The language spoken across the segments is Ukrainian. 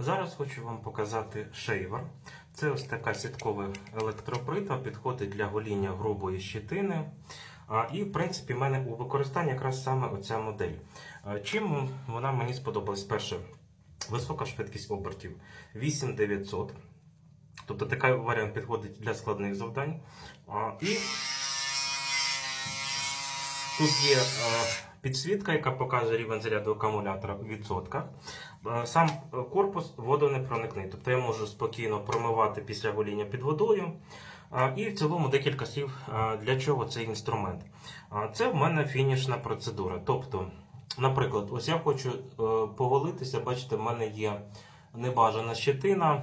Зараз хочу вам показати шейвер. Це ось така сіткова електроприта, підходить для гоління грубої щитини. І, в принципі, в мене у використанні якраз саме оця модель. Чим вона мені сподобалась? Перше, висока швидкість обертів 8900. Тобто такий варіант підходить для складних завдань. І тут є підсвітка, яка показує рівень заряду акумулятора в відсотках. Е, Сам е, корпус водонепроникний, тобто я можу спокійно промивати після гоління під водою. Е, І в цілому декілька слів, для чого цей інструмент. Це в мене фінішна процедура. Тобто, наприклад, ось я хочу поголитися, бачите, в мене є небажана щетина,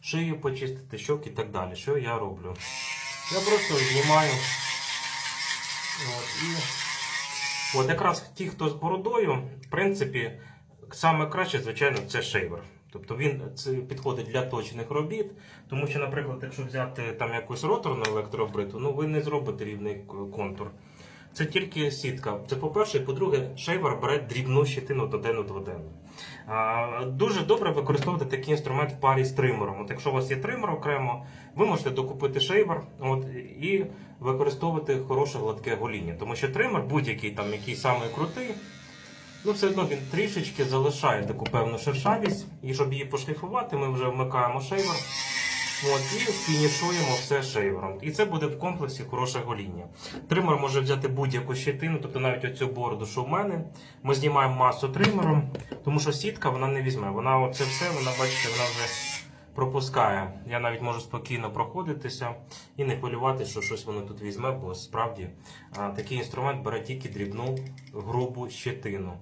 шию почистити, щоки і так далі. Що я роблю? Я просто знімаю. І От якраз ті, хто з бородою, в принципі, саме краще, звичайно, це шейвер. Тобто він підходить для точних робіт, тому що, наприклад, якщо взяти там якусь роторну електробриту, ну ви не зробите рівний контур. Це тільки сітка. Це по-перше, і по-друге, шейвер бере дрібну щитину доденну дводенну. Дуже добре використовувати такий інструмент в парі з тримером. От якщо у вас є тример окремо, ви можете докупити шейвер от, і використовувати хороше гладке гоління. Тому що тример, будь-який там, який самий крутий, ну все одно він трішечки залишає таку певну шершавість. І щоб її пошліфувати, ми вже вмикаємо шейвер. От, і фінішуємо все шейвером. І це буде в комплексі хороше гоління. Тример може взяти будь-яку щитину, тобто навіть оцю бороду, що в мене. Ми знімаємо масу тримером, тому що сітка вона не візьме. Вона оце все, вона бачите, вона вже пропускає. Я навіть можу спокійно проходитися і не хвилювати, що щось воно тут візьме, бо справді такий інструмент бере тільки дрібну грубу щетину.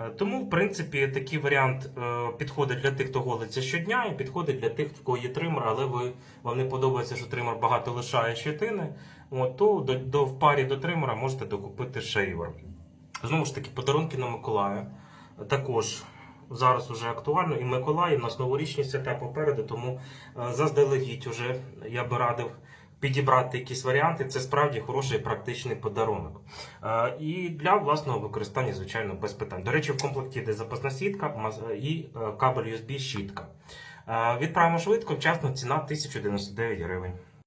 Е, Тому, в принципі, такий варіант е, підходить для тих, хто голиться щодня, і підходить для тих, в кого є тример, але ви, вам не подобається, що тример багато лишає щетини, от, то до, до, в парі до тримера можете докупити шейвер. Знову ж таки, подарунки на Миколая. Також зараз вже актуально, і Миколай, і в нас новорічні свята попереду, тому е, заздалегідь уже я би радив підібрати якісь варіанти. Це справді хороший практичний подарунок. Е, І для власного використання, звичайно, без питань. До речі, в комплекті йде запасна сітка і е, кабель USB щітка. Відправимо швидко, вчасно ціна 1099 гривень.